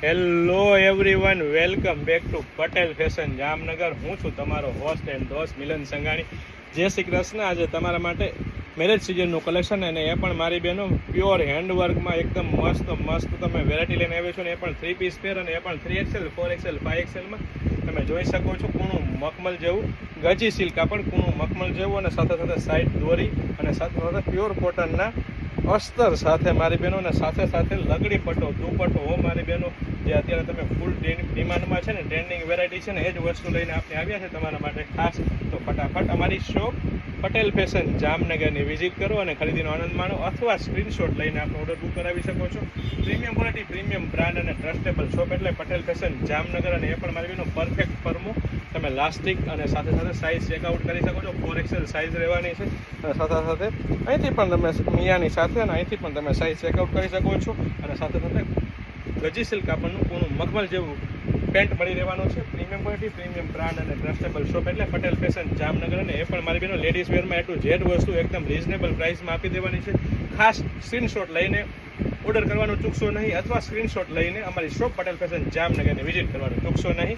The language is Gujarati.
Hello everyone welcome back to Patel fashion Jamnagar હું છું તમારો હોસ્ટ એન્ડ દોસ્ત મિલન સંઘાણી. જય શ્રી કૃષ્ણ. આજે તમારા માટે મેરેજ સિઝનનું કલેક્શન અને એ પણ મારી બહેનો પ્યોર હેન્ડવર્કમાં એકદમ મસ્ત મસ્ત તમે વેરાયટી લઈને આવ્યો છો ને, એ પણ થ્રી પીસ પેર અને એ પણ three XL four XL five એક્સેલમાં તમે જોઈ શકો છો કૂણું મખમલ જેવું, ગજી સિલ્કા પણ કૂણું મખમલ જેવું અને સાથે સાથે સાઈડ દોરી અને સાથે સાથે પ્યોર કોટનના અસ્તર સાથે મારી બહેનોને સાથે સાથે લગડી પટ્ટો દુપટ્ટો. હો મારી બહેનો, જે અત્યારે તમે ફૂલ ડિમાન્ડમાં છે ને ટ્રેન્ડિંગ વેરાયટી છે ને, એ જ વસ્તુ લઈને આપણે આવ્યા છે તમારા માટે ખાસ. તો ફટાફટ અમારી શોપ પટેલ ફેશન જામનગરની વિઝિટ કરો અને ખરીદીનો આનંદ માણો. અથવા સ્ક્રીનશોટ લઈને આપણે ઓર્ડર બુક કરાવી શકો છો. પ્રીમિયમ ક્વોલિટી પ્રીમિયમ બ્રાન્ડ અને ટ્રસ્ટેબલ શોપ એટલે પટેલ ફેશન જામનગર અને એ પણ મારી બહેનો પરફેક્ટ ફર્મો તમે લાસ્ટિક અને સાથે સાથે સાઇઝ ચેકઆઉટ કરી શકો છો. ફોર એક્સેલ સાઇઝ રહેવાની છે. અને સાથે સાથે અહીંથી પણ તમે મિયાની સાથે અને અહીંથી પણ તમે સાઇઝ ચેકઆઉટ કરી શકો છો. અને સાથે તમને ગજી સિલ્ક આપણનું પૂર્ણ મખમલ જેવું પેન્ટ મળી રહેવાનું છે. પ્રીમિયમ ક્વોલિટી પ્રીમિયમ બ્રાન્ડ અને ટ્રસ્ટેબલ શોપ એટલે પટેલ ફેશન જામનગર અને એ પણ મારી બેનો લેડીઝ વેરમાં એટલું જેડ વસ્તુ એકદમ રિઝનેબલ પ્રાઇસમાં આપી દેવાની છે. ખાસ સ્ક્રીનશોટ લઈને ઓર્ડર કરવાનું ચૂકશો નહીં અથવા સ્ક્રીનશોટ લઈને અમારી શોપ પટેલ ફેશન જામનગરને વિઝિટ કરવાનું ચૂકશો નહીં.